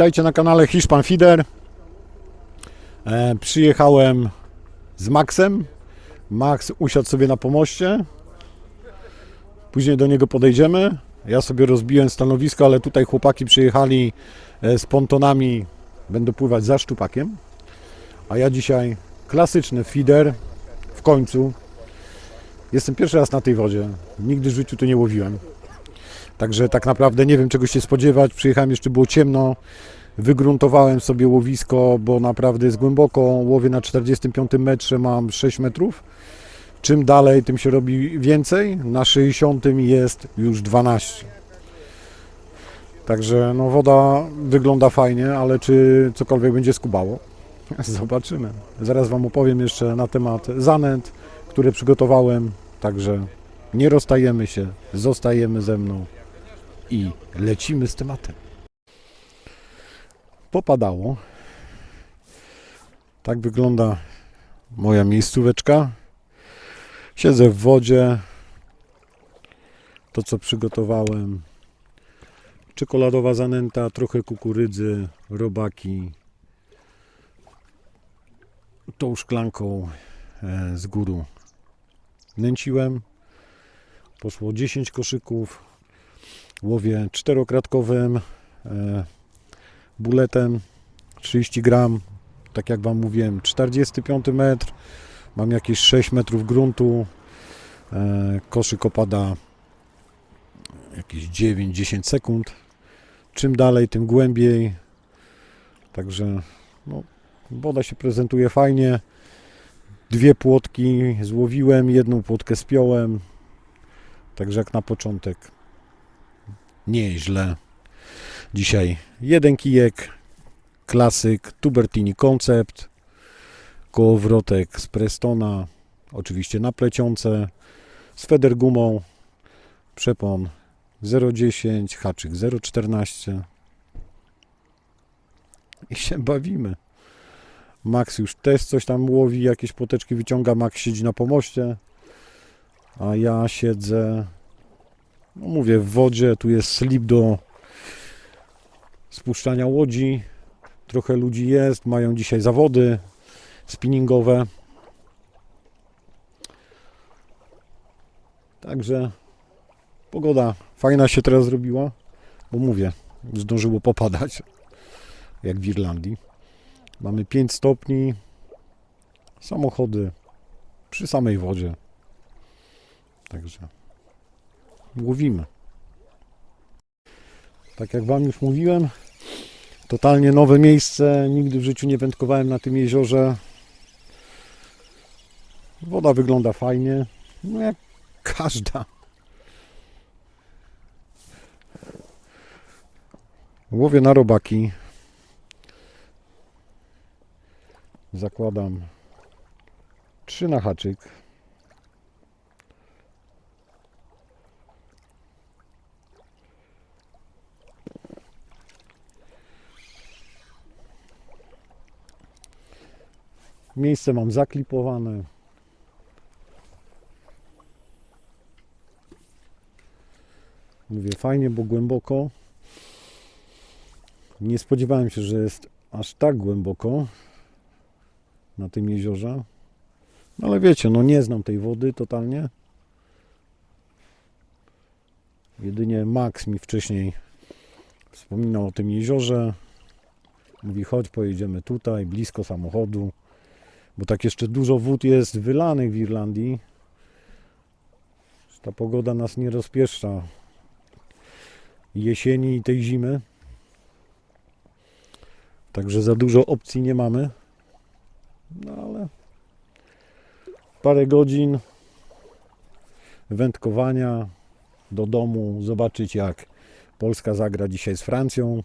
Witajcie na kanale Hiszpan Fider. E, przyjechałem z Maxem. Max usiadł sobie na pomoście. Później do niego podejdziemy. Ja sobie rozbiłem stanowisko, ale tutaj chłopaki przyjechali e, z pontonami. Będą pływać za szczupakiem. A ja dzisiaj klasyczny feeder w końcu. Jestem pierwszy raz na tej wodzie. Nigdy w życiu tu nie łowiłem. Także tak naprawdę nie wiem czego się spodziewać. Przyjechałem jeszcze było ciemno. Wygruntowałem sobie łowisko, bo naprawdę jest głęboko. Łowię na 45 metrze, mam 6 metrów. Czym dalej, tym się robi więcej. Na 60 jest już 12. Także no, woda wygląda fajnie, ale czy cokolwiek będzie skubało? Zobaczymy. Zaraz Wam opowiem jeszcze na temat zanęt, które przygotowałem. Także nie rozstajemy się, zostajemy ze mną i lecimy z tematem. Popadało. Tak wygląda moja miejscóweczka. Siedzę w wodzie. To co przygotowałem. Czekoladowa zanęta, trochę kukurydzy, robaki. Tą szklanką e, z góry nęciłem. Poszło 10 koszyków. Łowię czterokratkowym e, buletem 30 gram. Tak jak Wam mówiłem, 45 metr. Mam jakieś 6 metrów gruntu. E, koszyk opada jakieś 9-10 sekund. Czym dalej, tym głębiej. Także no, woda się prezentuje fajnie. Dwie płotki złowiłem, jedną płotkę spiąłem. Także jak na początek nieźle. Dzisiaj jeden kijek, klasyk, Tubertini Concept, kołowrotek z Prestona, oczywiście na plecionce, z federgumą, przepon 0,10, haczyk 0,14 i się bawimy. Max już też coś tam łowi, jakieś płoteczki wyciąga, Max siedzi na pomoście, a ja siedzę mówię, w wodzie, tu jest slip do spuszczania łodzi. Trochę ludzi jest, mają dzisiaj zawody spinningowe. Także pogoda fajna się teraz zrobiła, bo mówię, zdążyło popadać, jak w Irlandii. Mamy 5 stopni, samochody przy samej wodzie. Także łowimy. Tak jak Wam już mówiłem, totalnie nowe miejsce. Nigdy w życiu nie wędkowałem na tym jeziorze. Woda wygląda fajnie, no jak każda. Łowię na robaki. Zakładam trzy na haczyk. Miejsce mam zaklipowane. Mówię fajnie, bo głęboko. Nie spodziewałem się, że jest aż tak głęboko na tym jeziorze. No ale wiecie, no nie znam tej wody totalnie. Jedynie Max mi wcześniej wspominał o tym jeziorze. Mówi, chodź, pojedziemy tutaj, blisko samochodu. Bo tak jeszcze dużo wód jest wylanych w Irlandii. Ta pogoda nas nie rozpieszcza jesieni i tej zimy. Także za dużo opcji nie mamy. No ale parę godzin wędkowania do domu, zobaczyć jak Polska zagra dzisiaj z Francją.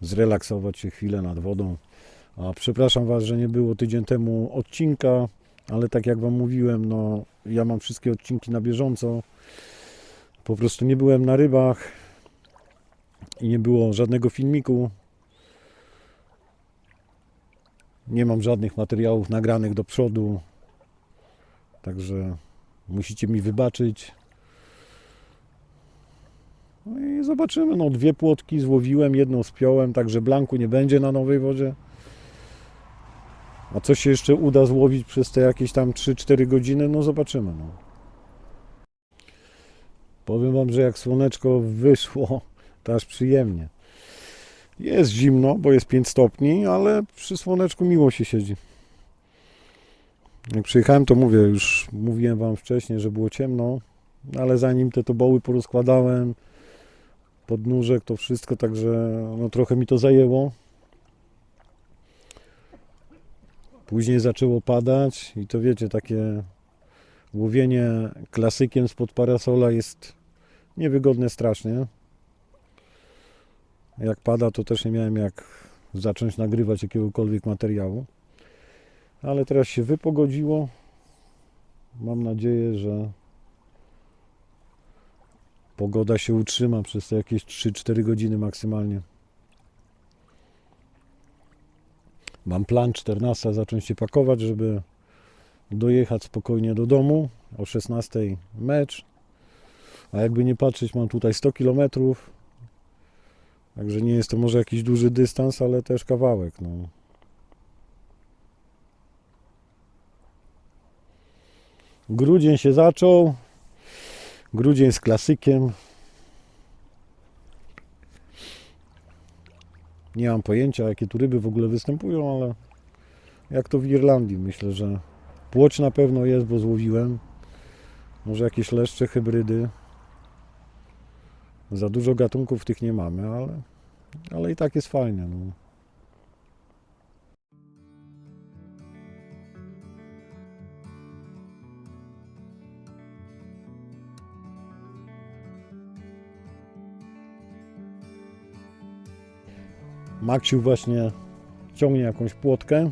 Zrelaksować się chwilę nad wodą. A przepraszam Was, że nie było tydzień temu odcinka, ale tak jak Wam mówiłem, no ja mam wszystkie odcinki na bieżąco. Po prostu nie byłem na rybach i nie było żadnego filmiku. Nie mam żadnych materiałów nagranych do przodu. Także musicie mi wybaczyć. No i zobaczymy. No, dwie płotki złowiłem, jedną spiąłem, także blanku nie będzie na nowej wodzie. A co się jeszcze uda złowić przez te jakieś tam 3-4 godziny, no zobaczymy. No. Powiem Wam, że jak słoneczko wyszło, to aż przyjemnie. Jest zimno, bo jest 5 stopni, ale przy słoneczku miło się siedzi. Jak przyjechałem, to mówię, już mówiłem Wam wcześniej, że było ciemno, ale zanim te toboły porozkładałem, podnóżek, to wszystko, także no, trochę mi to zajęło. Później zaczęło padać i to wiecie, takie łowienie klasykiem spod parasola jest niewygodne strasznie. Jak pada, to też nie miałem jak zacząć nagrywać jakiegokolwiek materiału. Ale teraz się wypogodziło. Mam nadzieję, że pogoda się utrzyma przez te jakieś 3-4 godziny maksymalnie. Mam plan 14 zacząć się pakować, żeby dojechać spokojnie do domu. O 16 mecz. A jakby nie patrzeć, mam tutaj 100 km. Także nie jest to może jakiś duży dystans, ale też kawałek. No. Grudzień się zaczął. Grudzień z klasykiem. Nie mam pojęcia, jakie tu ryby w ogóle występują, ale jak to w Irlandii, myślę, że płoć na pewno jest, bo złowiłem. Może jakieś leszcze, hybrydy. Za dużo gatunków tych nie mamy, ale, ale i tak jest fajnie. No. Maksiu właśnie ciągnie jakąś płotkę.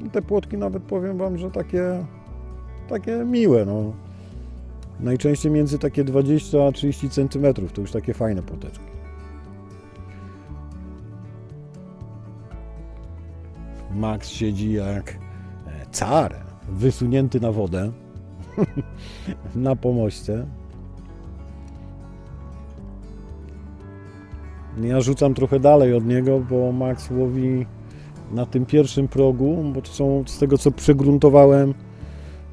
No, Te płotki nawet powiem Wam, że takie, takie miłe. No. Najczęściej między takie 20 a 30 cm to już takie fajne płoteczki. Max siedzi jak e, car, wysunięty na wodę na pomoście. Ja rzucam trochę dalej od niego, bo Max łowi na tym pierwszym progu, bo to są z tego co przegruntowałem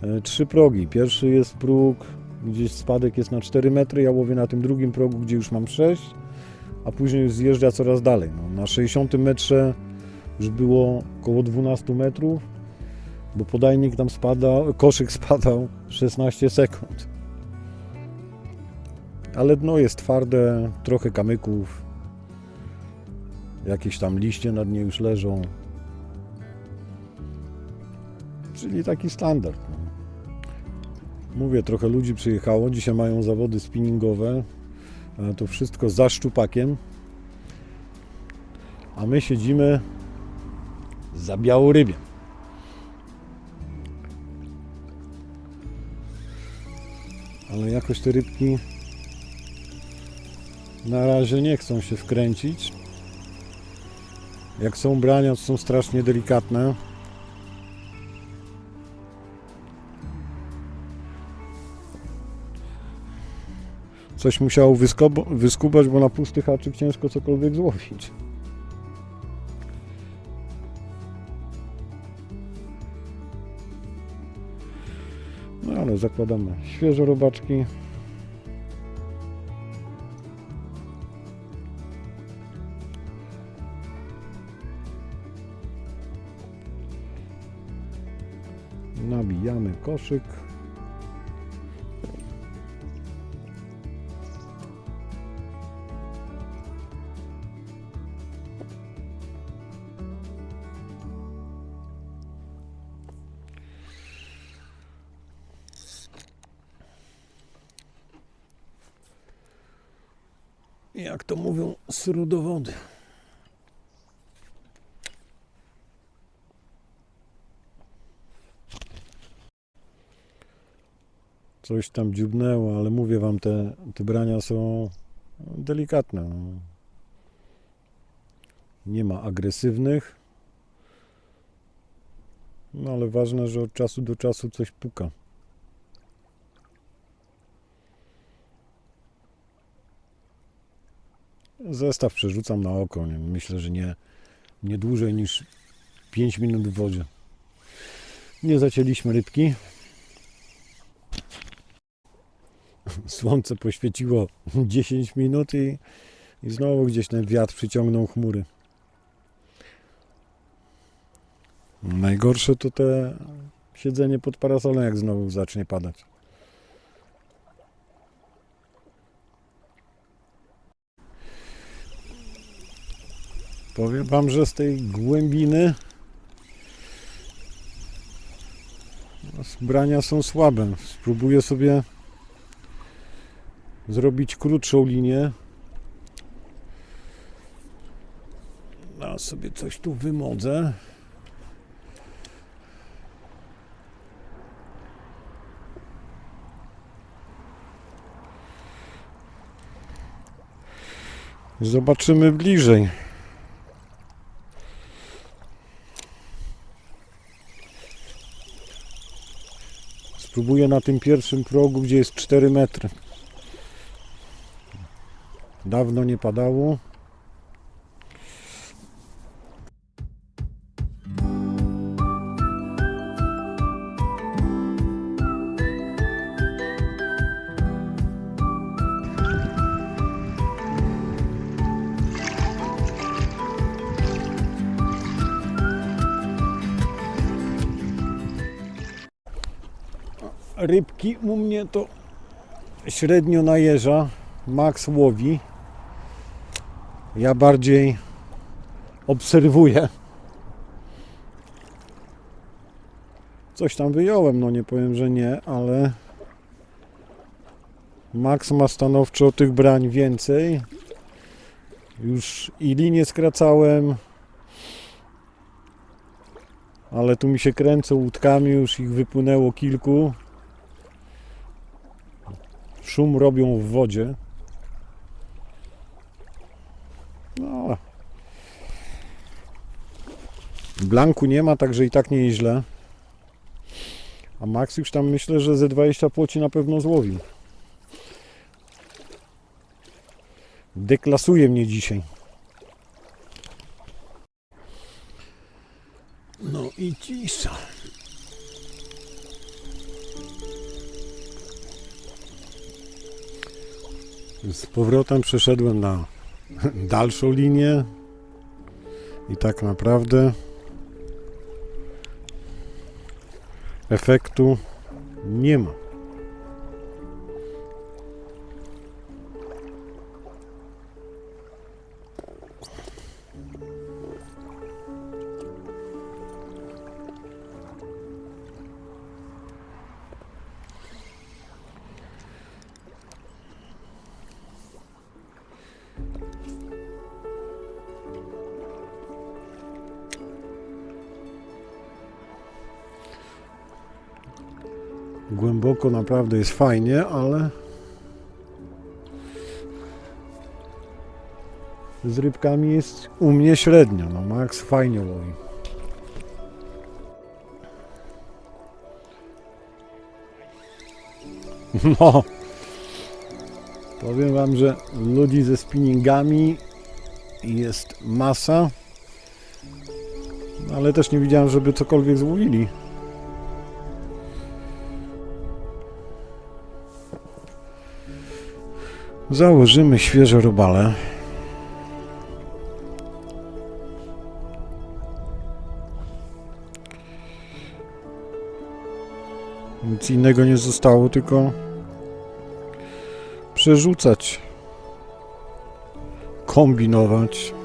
e, trzy progi. Pierwszy jest próg, gdzieś spadek jest na 4 metry, ja łowię na tym drugim progu, gdzie już mam 6, a później już zjeżdża coraz dalej. No, na 60 metrze już było około 12 metrów, bo podajnik tam spadał, koszyk spadał 16 sekund. Ale dno jest twarde, trochę kamyków, jakieś tam liście na dnie już leżą. Czyli taki standard. No. Mówię, trochę ludzi przyjechało. Dzisiaj mają zawody spinningowe. To wszystko za szczupakiem. A my siedzimy za białorybiem. Ale jakoś te rybki na razie nie chcą się wkręcić. Jak są brania, to są strasznie delikatne. Coś wyskobo- wyskubać, bo na pusty haczyk ciężko cokolwiek złowić. No ale zakładamy świeże robaczki. Nabijamy koszyk. Jak to mówią, sru do wody. coś tam dziubnęło, ale mówię wam, te, te brania są delikatne. No. Nie ma agresywnych, no ale ważne, że od czasu do czasu coś puka. Zestaw przerzucam na oko. Myślę, że nie, nie dłużej niż 5 minut w wodzie. Nie zacięliśmy rybki. Słońce poświeciło 10 minut i, i znowu gdzieś ten wiatr przyciągnął chmury. Najgorsze to te siedzenie pod parasolem, jak znowu zacznie padać. Powiem Wam, że z tej głębiny no, brania są słabe. Spróbuję sobie zrobić krótszą linię. A sobie coś tu wymodzę. Zobaczymy bliżej. Spróbuję na tym pierwszym progu, gdzie jest 4 metry. Dawno nie padało. Rybki u mnie to średnio na jeża. Max łowi. Ja bardziej obserwuję. Coś tam wyjąłem, no nie powiem, że nie, ale Max ma stanowczo tych brań więcej. Już i linię skracałem, ale tu mi się kręcą łódkami, już ich wypłynęło kilku. Szum robią w wodzie. No. Blanku nie ma, także i tak nie jest źle. A Max już tam myślę, że ze 20 płoci na pewno złowił. Deklasuje mnie dzisiaj. No i cisza. Z powrotem przeszedłem na dalszą linię i tak naprawdę efektu nie ma. Naprawdę jest fajnie, ale z rybkami jest u mnie średnio. No Max fajnie łowi. No, powiem Wam, że ludzi ze spinningami jest masa, ale też nie widziałem, żeby cokolwiek złowili. Założymy świeże robale. Nic innego nie zostało, tylko przerzucać, kombinować.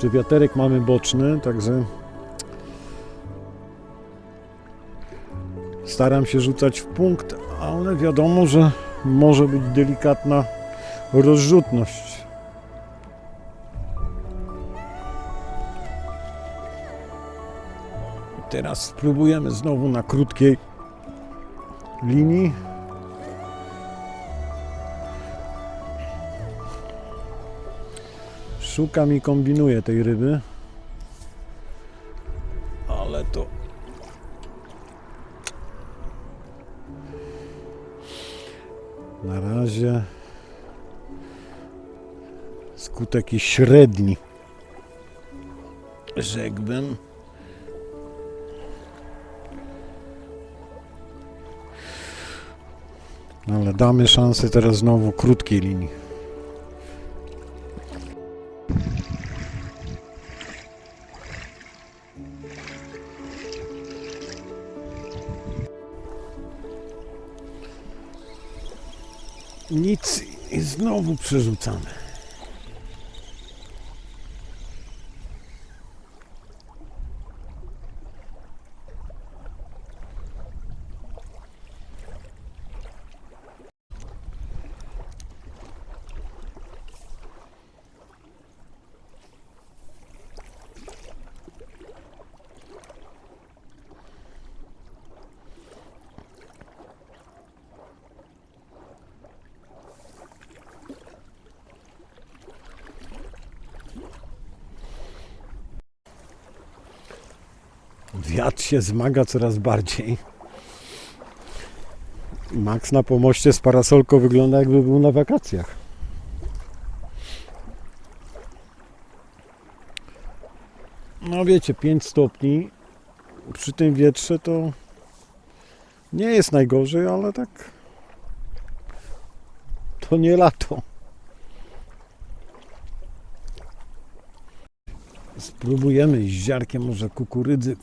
Jeszcze wiaterek mamy boczny, także staram się rzucać w punkt, ale wiadomo, że może być delikatna rozrzutność. Teraz spróbujemy znowu na krótkiej linii. Szukam i kombinuję tej ryby. Ale to. Na razie skutek jest średni. Rzekłbym. Ale damy szansę teraz znowu krótkiej linii. Nic i znowu przerzucamy. Wiatr się zmaga coraz bardziej. Max na pomoście z parasolką wygląda jakby był na wakacjach. No wiecie, 5 stopni przy tym wietrze to nie jest najgorzej, ale tak to nie lato. Spróbujemy z ziarkiem może kukurydzy.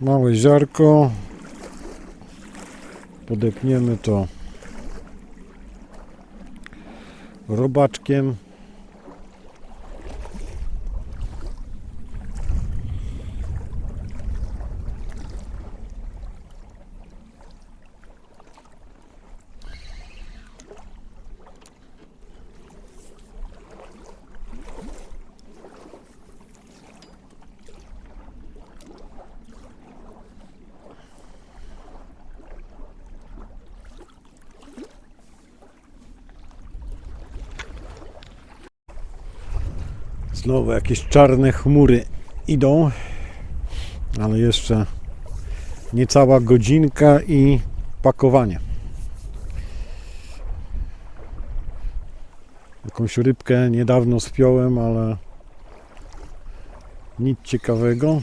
Małe ziarko. Podepniemy to robaczkiem. Znowu jakieś czarne chmury idą, ale jeszcze niecała godzinka i pakowanie. Jakąś rybkę niedawno spiąłem, ale nic ciekawego.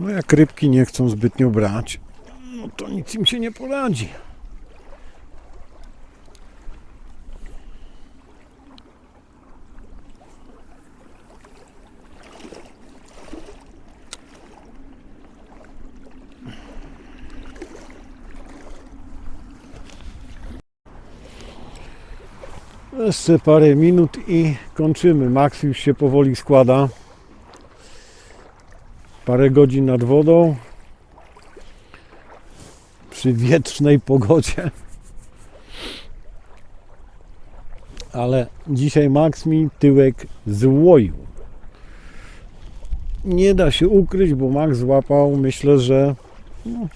No jak rybki nie chcą zbytnio brać, no to nic im się nie poradzi. Jeszcze parę minut i kończymy. Max już się powoli składa parę godzin nad wodą przy wietrznej pogodzie. Ale dzisiaj Max mi tyłek złoił. Nie da się ukryć, bo Max złapał, myślę, że no,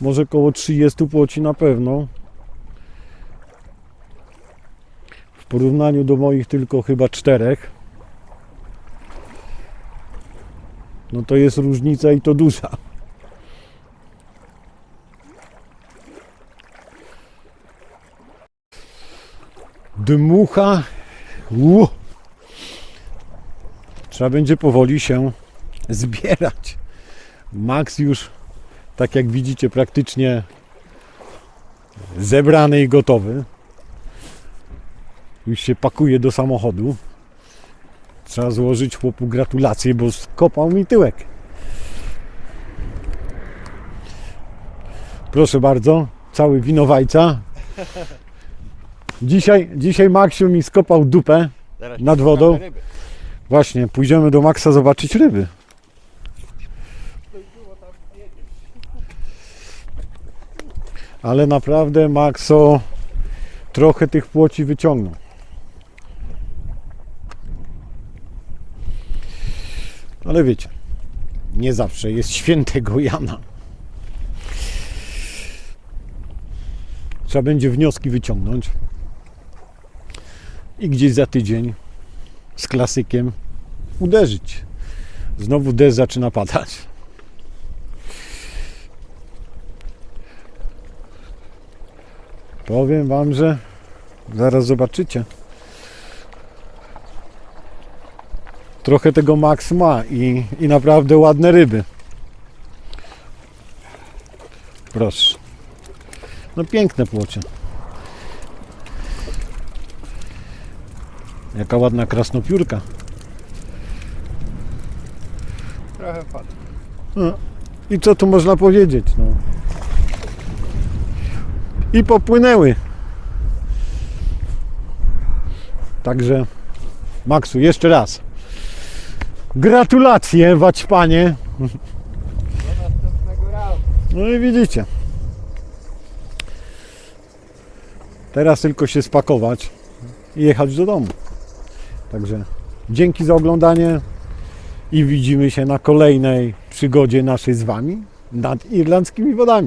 może około 30 płoci na pewno. W porównaniu do moich tylko chyba czterech. No to jest różnica i to duża. Dmucha. Ło. Trzeba będzie powoli się zbierać, Max już, tak jak widzicie, praktycznie zebrany i gotowy. Już się pakuje do samochodu. Trzeba złożyć chłopu gratulacje, bo skopał mi tyłek. Proszę bardzo, cały winowajca. Dzisiaj, dzisiaj Maksiu mi skopał dupę. Teraz Nad wodą? Właśnie, pójdziemy do Maxa zobaczyć ryby. Ale naprawdę Maxo trochę tych płoci wyciągnął. Ale wiecie, nie zawsze jest świętego Jana. Trzeba będzie wnioski wyciągnąć. I gdzieś za tydzień z klasykiem uderzyć. Znowu deszcz zaczyna padać. Powiem Wam, że zaraz zobaczycie. Trochę tego Max ma i, i naprawdę ładne ryby. Proszę. No piękne płocie. Jaka ładna krasnopiórka. Trochę wpadł. No, I co tu można powiedzieć? No. I popłynęły. Także Maksu, jeszcze raz. Gratulacje, Waćpanie. No i widzicie. Teraz tylko się spakować i jechać do domu. Także dzięki za oglądanie i widzimy się na kolejnej przygodzie naszej z Wami nad irlandzkimi wodami.